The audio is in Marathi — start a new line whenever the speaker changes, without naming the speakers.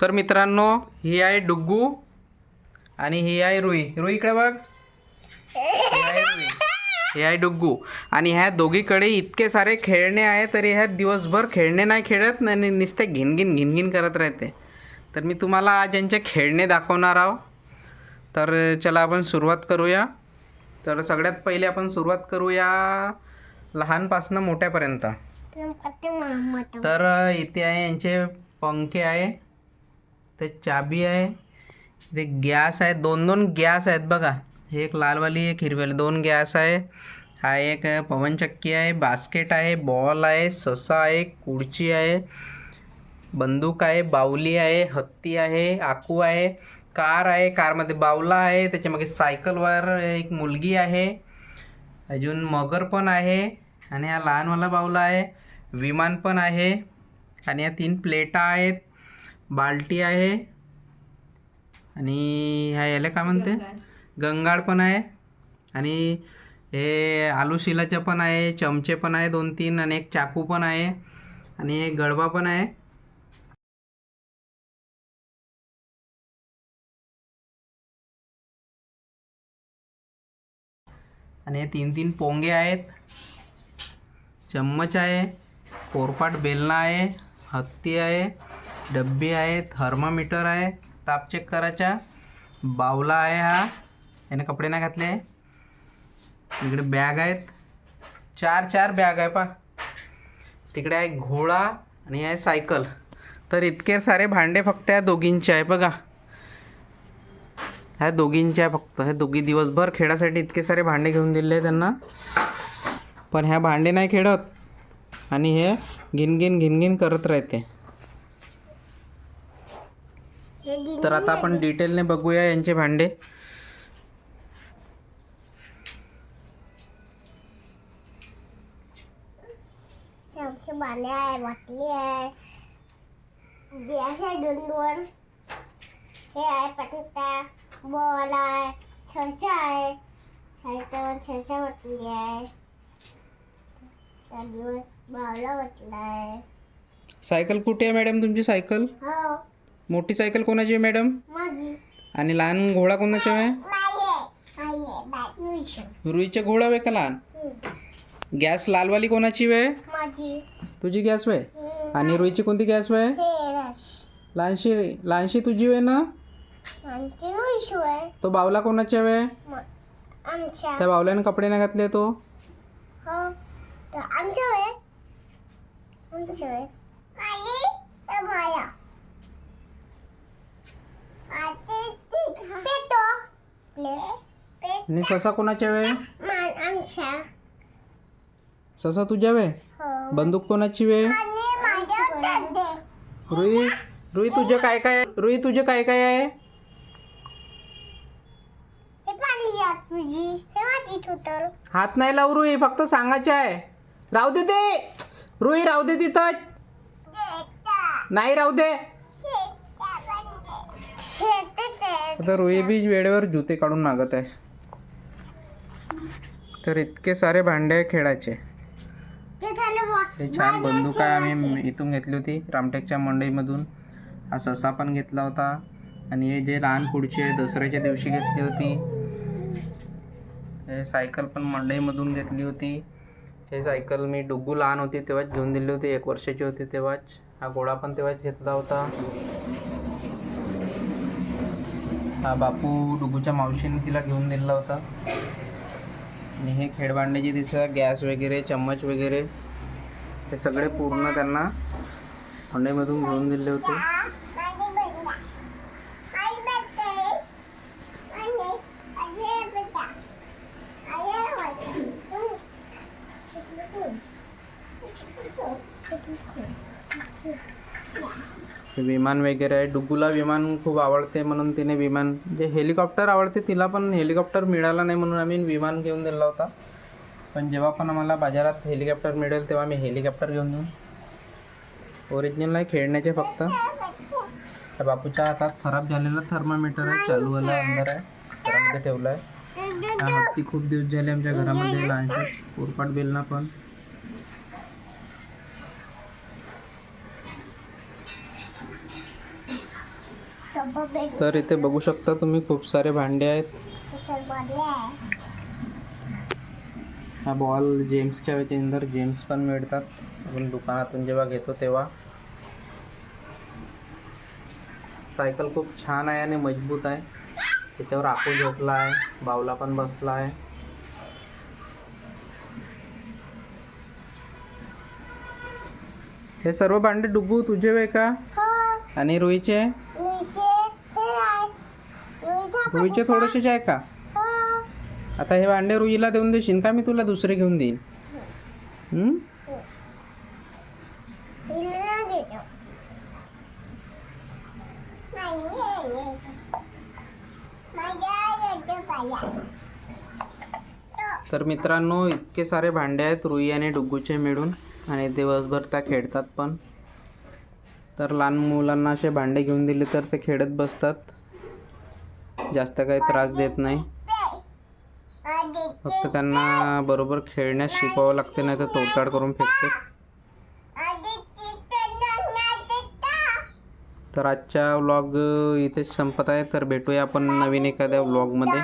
तर मित्रांनो ही आहे डुग्गू आणि ही आहे रुई. रुई इकडे बघ. ही आहे हे डुग्गू. आणि ह्या दोघीकडे इतके सारे खेळणे आहे तरी ह्या दिवसभर खेळणे नाही खेळत आणि नुसते घिनघिन घिनघिन करत राहते. तर मी तुम्हाला आज यांचे खेळणे दाखवणार आहो. तर चला आपण सुरुवात करूया. तर सगळ्यात पहिले आपण सुरुवात करूया लहानपासनं मोठ्यापर्यंत. तर इथे आहे यांचे पंखे आहे. ते चाबी आहे. ते गॅस आहे. दोन दोन गॅस आहेत बघा. हे एक लालवाली एक हिरवाली दोन गॅस आहे. हा एक पवनचक्की आहे. बास्केट आहे. बॉल आहे. ससा आहे. कुडची आहे. बंदूक आहे. बाऊली आहे. हत्ती आहे. आकू आहे. कार आहे. कारमध्ये बावला आहे. त्याच्यामागे सायकलवर एक मुलगी आहे. अजून मगर पण आहे. आणि हा लहानवाला बावला आहे. विमान पण आहे. आणि या तीन प्लेटा आहेत. बाल्टी आहे. आणि ह्या याला काय म्हणते? गंगाळ पण आहे. आणि हे आलू शिलाचं पण आहे चमचे पण आहे दोन तीन आणि एक चाकू पण आहे. आणि एक गडबा पण आहे. आणि हे तीन तीन पोंगे आहेत. चम्मच आहे. कोरपाट बेलना आहे. हत्ती आहे. डब्बी आहे थर्मामीटर आहे ताप चेक करायचा. बावला आहे हा. याने कपडे नाही घातले. इकडे बॅग आहेत. चार चार बॅग आहे पा. तिकडे आहे घोडा आणि आहे सायकल. तर इतके सारे भांडे फक्त या दोघींचे आहे बघा. ह्या दोघींचे आहे फक्त. हे दोघी दिवसभर खेळासाठी इतके सारे भांडे घेऊन दिले त्यांना. पण ह्या भांडे नाही खेळत. आणि हे घिनघिन घिनघिन करत राहते. तर आता आपण डिटेलने बघूया यांचे भांडे.
भांडे आहे बाटली आहे. गॅस आहे दोन दोन हे आहे पटकटा बॉल आहे छळछा आहे. सायकल छळछा बाटली आहे. त्याच्यावर बावला बाटला आहे.
सायकल कुठे आहे मॅडम तुमची सायकल?
हो.
मोठी सायकल कोणाची आहे मॅडम?
माझी.
आणि लहान घोडा कोणाचा आहे? रुईचा घोडा वे का लहान? गॅस लालवाली कोणाची वे?
माझी.
तुझी गॅस वे? आणि रुईची कोणती गॅस वे? लहानशी लहानशी तुझी वे ना? तो बावला कोणाच्या वे? त्या बावल्यानं कपडे नाही घातले तो?
हो. आमच्या आमच्या आणि तर माया पेटो
आणि ससा कोणाच्या वे
आमच्या.
ससा तुझ्या वे
हो.
बंदूक कोणाची वे
आणि माझ्या
रुई रुई तुझं काय काय आहे? रुई तुझं काय काय आहे?
हे पाणी या तुझी. हे माझी तुतर
हात नाही लावू रुई फक्त सांगायचे आहे. राहू दे ते. रुई राहू दे तिथं. नाही राहू दे. आता रुई बी वेळेवर जुते काढून मागत आहे. तर इतके सारे भांडे
बुवा.
हे छान बंदूक आहे. आम्ही इथून घेतली होती रामटेकच्या मंडईमधून. हा ससा पण घेतला होता. आणि हे जे लहान पुढचे दसऱ्याच्या दिवशी घेतली होती. हे सायकल पण मंडईमधून घेतली होती. हे सायकल मी डुग्गू लहान होती तेव्हाच घेऊन दिली होती एक वर्षाची होती तेव्हाच. हा घोडा पण तेव्हाच घेतला होता. हा बापू डुग्गूच्या मावशीने तिला घेऊन दिला होता. आणि हे खेळभांड्याचे दिसत गॅस वगैरे चम्मच वगैरे हे सगळे पूर्ण त्यांना हंडेमधून घेऊन दिले होते
Thank
you. विमान वगैरे आहे. डुगूला विमान खूप आवडते म्हणून तिने विमान जे हेलिकॉप्टर आवडते तिला पण हेलिकॉप्टर मिळाला नाही म्हणून आम्ही विमान घेऊन दिला होता. पण जेव्हा पण आम्हाला बाजारात हेलिकॉप्टर मिळेल तेव्हा आम्ही हेलिकॉप्टर घेऊन देऊ. ओरिजिनल आहे खेळण्याचे फक्त. त्या बापूच्या हातात खराब झालेला थर्मामीटर आहे चालूवाला अंदर आहे. घरामध्ये ठेवला आहे हा हत्ती खूप दिवस झाले आमच्या घरामध्ये लहानशी पोरपाट बेलना पण. तर इथे बघू शकता तुम्ही खूप सारे भांडे आहेत. हा बॉल जेम्सच्या व्यतिरिक्त जेम्स पण मिळतात. आपण दुकानातून जेव्हा घेतो तेव्हा. सायकल खूप छान आहे आणि मजबूत आहे. त्याच्यावर आकू झोपला आहे बावला पण बसला आहे. हे सर्व भांडे डुगू तुझे वे का?
हो.
आणि रुईचे
रुईचे
थोडेसेच आहे का? आता हे भांडे रुईला देऊन देशील का? मी तुला दुसरे घेऊन देईन. हम्म? तर मित्रांनो इतके सारे भांडे आहेत रुई आणि डुग्गूचे मिळून. आणि दिवसभर त्या खेळतात पण. तर लहान मुलांना असे भांडे घेऊन दिले तर ते खेळत बसतात. जास्त काही त्रास देत नाही. फक्त त्यांना बरोबर खेळण्यास शिकवावं लागते नाही तर तोडताड करून फेकते. तर आजचा व्लॉग इथेच संपत आहे. तर भेटूया आपण नवीन एखाद्या व्लॉगमध्ये